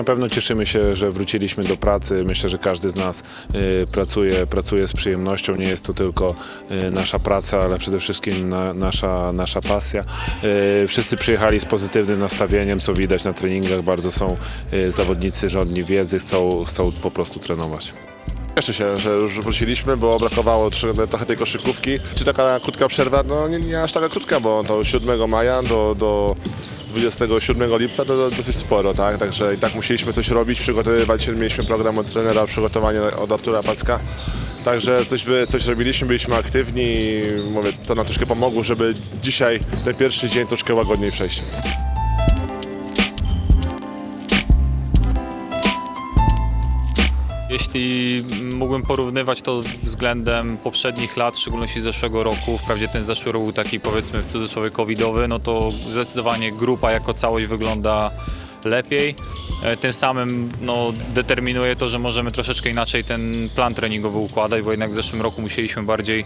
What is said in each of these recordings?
Na pewno cieszymy się, że wróciliśmy do pracy. Myślę, że każdy z nas y, pracuje, pracuje z przyjemnością. Nie jest to tylko y, nasza praca, ale przede wszystkim na, nasza, nasza pasja. Y, wszyscy przyjechali z pozytywnym nastawieniem, co widać na treningach. Bardzo są zawodnicy żądni wiedzy, chcą, chcą po prostu trenować. Cieszę się, że już wróciliśmy, bo brakowało trochę tej koszykówki. Czy taka krótka przerwa? No nie, nie aż taka krótka, bo to 7 maja do, do 27 lipca to do- dosyć sporo, tak? Także i tak musieliśmy coś robić, przygotowywać się. Mieliśmy program od trenera, przygotowanie od Artura Packa. Także coś, by, coś robiliśmy, byliśmy aktywni i mówię, to nam troszkę pomogło, żeby dzisiaj ten pierwszy dzień troszkę łagodniej przejść. Jeśli mógłbym porównywać to względem poprzednich lat, w szczególności zeszłego roku, wprawdzie ten zeszły rok był taki powiedzmy w cudzysłowie covidowy, no to zdecydowanie grupa jako całość wygląda lepiej. E, Tym samym no, determinuje to, że możemy troszeczkę inaczej ten plan treningowy układać, bo jednak w zeszłym roku musieliśmy bardziej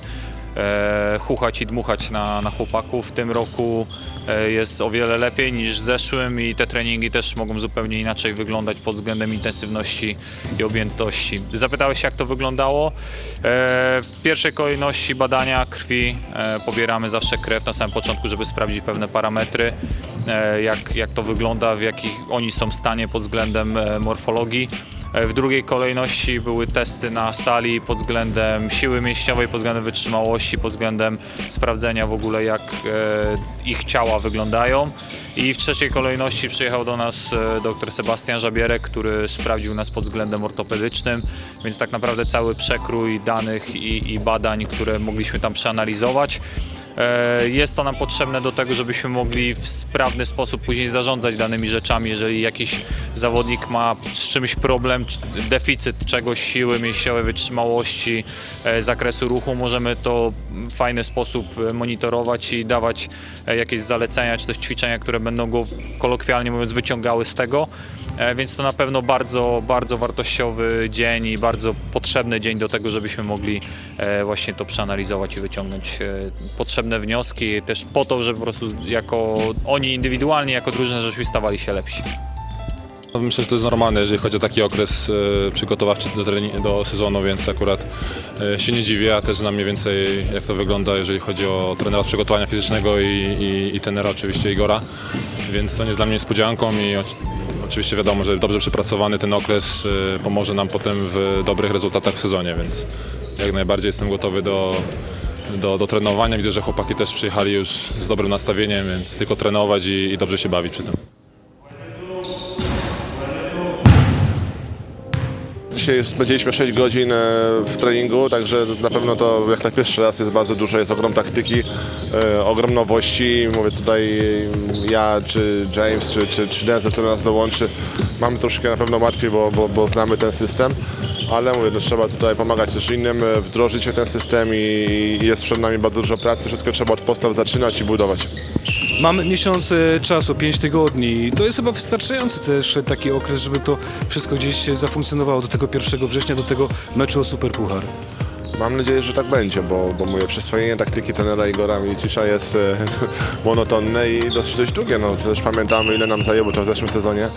e, chuchać i dmuchać na, na chłopaków. W tym roku e, jest o wiele lepiej niż w zeszłym i te treningi też mogą zupełnie inaczej wyglądać pod względem intensywności i objętości. Zapytałeś jak to wyglądało? E, w pierwszej kolejności badania krwi e, pobieramy zawsze krew na samym początku, żeby sprawdzić pewne parametry, e, jak, jak to wygląda, w jakich oni są w stanie pod względem e, morfologii. W drugiej kolejności były testy na sali pod względem siły mięśniowej, pod względem wytrzymałości, pod względem sprawdzenia w ogóle jak e, ich ciała wyglądają. I w trzeciej kolejności przyjechał do nas e, dr Sebastian Żabierek, który sprawdził nas pod względem ortopedycznym, więc tak naprawdę cały przekrój danych i, i badań, które mogliśmy tam przeanalizować. E, Jest to nam potrzebne do tego, żebyśmy mogli w sprawny sposób później zarządzać danymi rzeczami. Jeżeli jakiś zawodnik ma z czymś problem, deficyt czegoś, siły mięśniowej, wytrzymałości, e, zakresu ruchu, możemy to w fajny sposób e, monitorować i dawać jakieś zalecenia, czy też ćwiczenia, które będą go kolokwialnie mówiąc wyciągały z tego. Więc to na pewno bardzo, bardzo wartościowy dzień i bardzo potrzebny dzień do tego, żebyśmy mogli właśnie to przeanalizować i wyciągnąć e, potrzebne wnioski, też po to, żeby po prostu jako oni indywidualnie, jako drużyna, żebyśmy stawali się lepsi. No, Myślę, że to jest normalne, jeżeli chodzi o taki okres e, przygotowawczy do, do sezonu, więc akurat e, się nie dziwię, ja też znam mniej więcej jak to wygląda, jeżeli chodzi o trenera przygotowania fizycznego i, i, i trenera oczywiście Igora, więc to nie jest dla mnie niespodzianką i oczywiście wiadomo, że dobrze przepracowany ten okres e, pomoże nam potem w dobrych rezultatach w sezonie, więc jak najbardziej jestem gotowy do, do, do trenowania. Widzę, że chłopaki też przyjechali już z dobrym nastawieniem, więc tylko trenować i, i dobrze się bawić przy tym. Dzisiaj spędziliśmy 6 godzin e, w treningu, także na pewno to jak na pierwszy raz jest bardzo dużo, jest ogrom taktyki, e, ogrom nowości. Mówię tutaj ja, czy James, czy, czy, czy Denzel, który nas dołączy, mamy troszkę na pewno łatwiej, bo, bo, bo znamy ten system, ale mówię, no, trzeba tutaj pomagać też innym, e, wdrożyć ten system i, i jest przed nami bardzo dużo pracy, wszystko trzeba od podstaw zaczynać i budować. Mamy miesiąc e, czasu, 5 tygodni. To jest chyba wystarczający też taki okres, żeby to wszystko gdzieś zafunkcjonowało do tego 1 września, do tego meczu o Superpuchar. Mam nadzieję, że tak będzie, bo, bo mówię, przyswojenie taktyki tenera Igora Milicisza jest e, monotonne i dosyć, dość długie. No, też pamiętamy, ile nam zajęło to w zeszłym sezonie.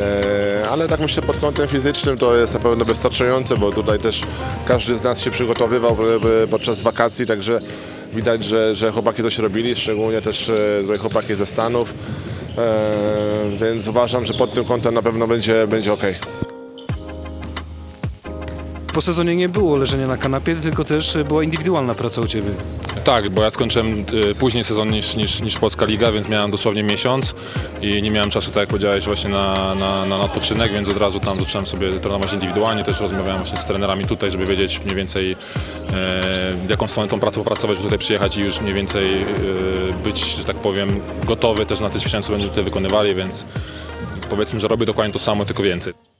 E, ale tak myślę, pod kątem fizycznym to jest na pewno wystarczające, bo tutaj też każdy z nas się przygotowywał e, podczas wakacji, także widać, że, że chłopaki coś robili, szczególnie też e, tutaj chłopaki ze Stanów. Więc uważam, że pod tym kątem na pewno będzie, będzie ok. Po sezonie nie było leżenia na kanapie, tylko też była indywidualna praca u Ciebie. Tak, bo ja skończyłem y, później sezon niż, niż, niż Polska Liga, więc miałem dosłownie miesiąc i nie miałem czasu, tak jak powiedziałeś, właśnie na, na, na odpoczynek, więc od razu tam zacząłem sobie trenować indywidualnie. Też rozmawiałem właśnie z trenerami tutaj, żeby wiedzieć mniej więcej e, w jaką stronę tą pracę popracować, żeby tutaj przyjechać i już mniej więcej e, być, że tak powiem, gotowy też na te ćwiczenia, co będziemy tutaj wykonywali, więc powiedzmy, że robię dokładnie to samo, tylko więcej.